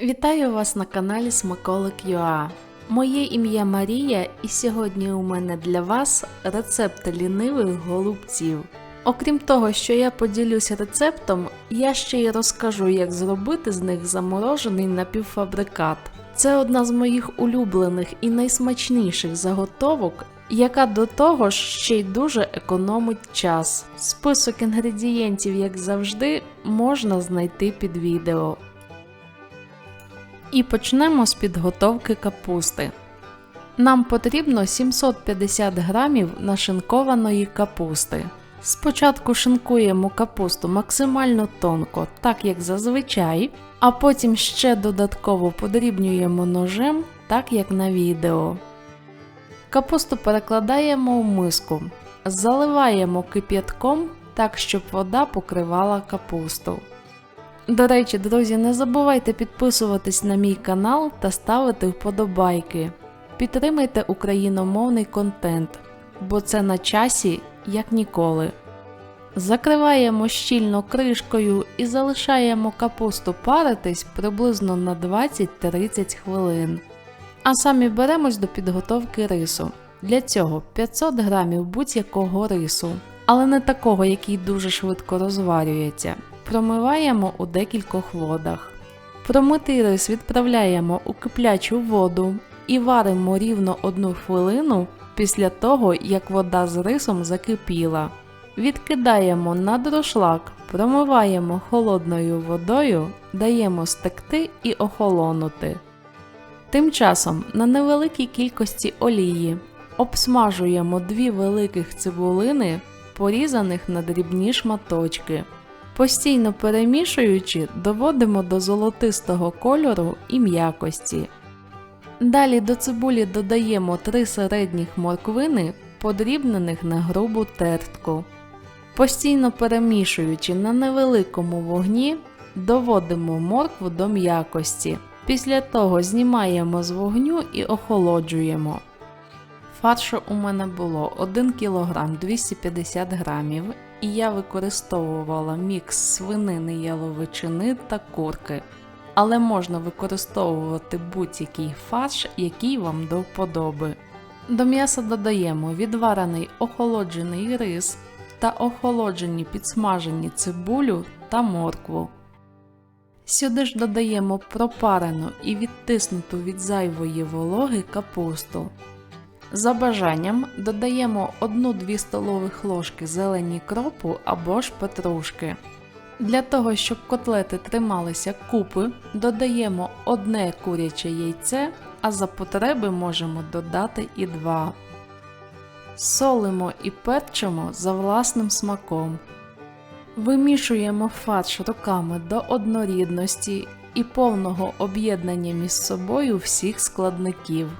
Вітаю вас на каналі Смаколик ЮА. Моє ім'я Марія, і сьогодні у мене для вас рецепт лінивих голубців. Окрім того, що я поділюся рецептом, я ще й розкажу, як зробити з них заморожений напівфабрикат. Це одна з моїх улюблених і найсмачніших заготовок, яка до того ж ще й дуже економить час. Список інгредієнтів, як завжди, можна знайти під відео. І почнемо з підготовки капусти. Нам потрібно 750 грамів нашинкованої капусти. Спочатку шинкуємо капусту максимально тонко, так як зазвичай, а потім ще додатково подрібнюємо ножем, так як на відео. Капусту перекладаємо в миску, заливаємо кип'ятком так, щоб вода покривала капусту. До речі, друзі, не забувайте підписуватись на мій канал та ставити вподобайки. Підтримайте україномовний контент, бо це на часі як ніколи. Закриваємо щільно кришкою і залишаємо капусту паритись приблизно на 20-30 хвилин. А самі беремось до підготовки рису. Для цього 500 грамів будь-якого рису, але не такого, який дуже швидко розварюється. Промиваємо у декількох водах. Промитий рис відправляємо у киплячу воду і варимо рівно 1 хвилину після того, як вода з рисом закипіла. Відкидаємо на дрошлак, промиваємо холодною водою, даємо стекти і охолонути. Тим часом на невеликій кількості олії обсмажуємо дві великих цибулини, порізаних на дрібні шматочки. Постійно перемішуючи, доводимо до золотистого кольору і м'якості. Далі до цибулі додаємо 3 середніх морквини, подрібнених на грубу тертку. Постійно перемішуючи на невеликому вогні, доводимо моркву до м'якості. Після того знімаємо з вогню і охолоджуємо. Фаршу у мене було 1 кг 250 г, і я використовувала мікс свинини яловичини та курки. Але можна використовувати будь-який фарш, який вам до вподоби. До м'яса додаємо відварений охолоджений рис та охолоджені підсмажені цибулю та моркву. Сюди ж додаємо пропарену і відтиснуту від зайвої вологи капусту. За бажанням додаємо 1-2 столових ложки зелені кропу або ж петрушки. Для того, щоб котлети трималися купи, додаємо одне куряче яйце, а за потреби можемо додати і два. Солимо і перчимо за власним смаком. Вимішуємо фарш руками до однорідності і повного об'єднання між собою всіх складників.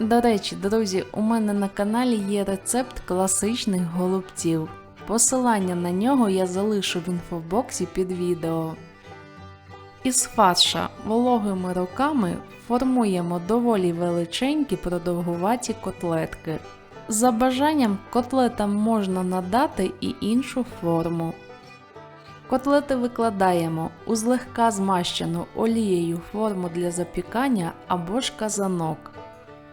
До речі, друзі, у мене на каналі є рецепт класичних голубців. Посилання на нього я залишу в інфобоксі під відео. Із фарша вологими руками формуємо доволі величенькі продовгуваті котлетки. За бажанням котлетам можна надати і іншу форму. Котлети викладаємо у злегка змащену олією форму для запікання або ж казанок.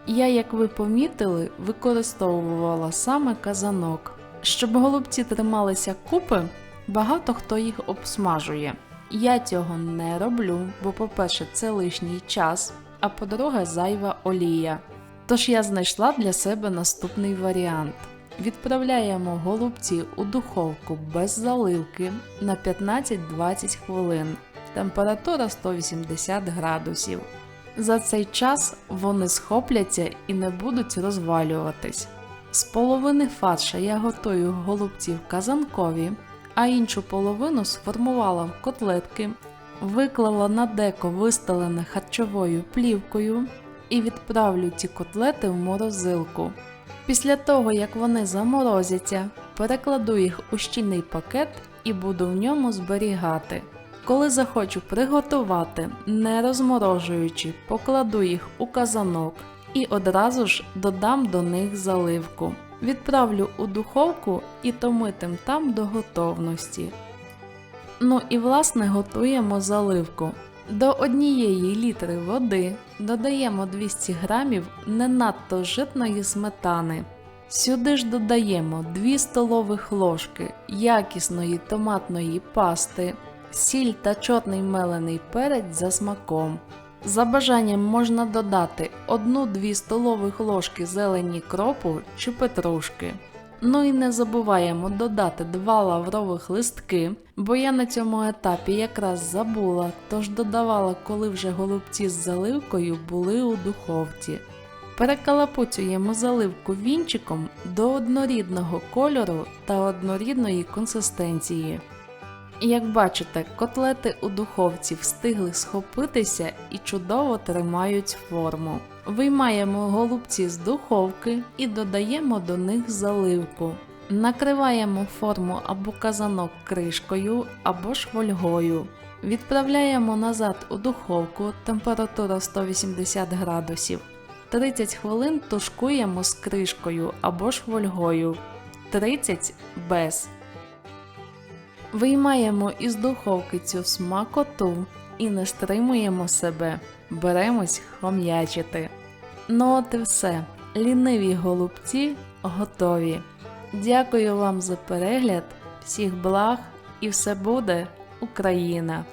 Я, як ви помітили, використовувала саме казанок. Щоб голубці трималися купи, багато хто їх обсмажує. Я цього не роблю, бо, по-перше, це лишній час, а по-друге, зайва олія. Тож я знайшла для себе наступний варіант. Відправляємо голубці у духовку без заливки на 15-20 хвилин. Температура 180 градусів. За цей час вони схопляться і не будуть розвалюватись. З половини фарша я готую голубців казанкові, а іншу половину сформувала в котлетки, виклала на деко вистелене харчовою плівкою і відправлю ці котлети в морозилку. Після того, як вони заморозяться, перекладу їх у щільний пакет і буду в ньому зберігати. Коли захочу приготувати, не розморожуючи, покладу їх у казанок і одразу ж додам до них заливку. Відправлю у духовку і томитим там до готовності. Ну і власне готуємо заливку. До однієї літри води додаємо 200 грамів не надто житної сметани. Сюди ж додаємо 2 столових ложки якісної томатної пасти, сіль та чорний мелений перець за смаком. За бажанням можна додати 1-2 столових ложки зелені кропу чи петрушки. Ну і не забуваємо додати 2 лаврових листки, бо я на цьому етапі якраз забула, тож додавала, коли вже голубці з заливкою були у духовці. Перекалапуцюємо заливку вінчиком до однорідного кольору та однорідної консистенції. Як бачите, котлети у духовці встигли схопитися і чудово тримають форму. Виймаємо голубці з духовки і додаємо до них заливку. Накриваємо форму або казанок кришкою або ж фольгою. Відправляємо назад у духовку температура 180 градусів. 30 хвилин тушкуємо з кришкою або ж фольгою. 30 без. Виймаємо із духовки цю смакоту і не стримуємо себе, беремось хом'ячити. Ну от і все. Ліниві голубці готові. Дякую вам за перегляд, всіх благ і все буде Україна!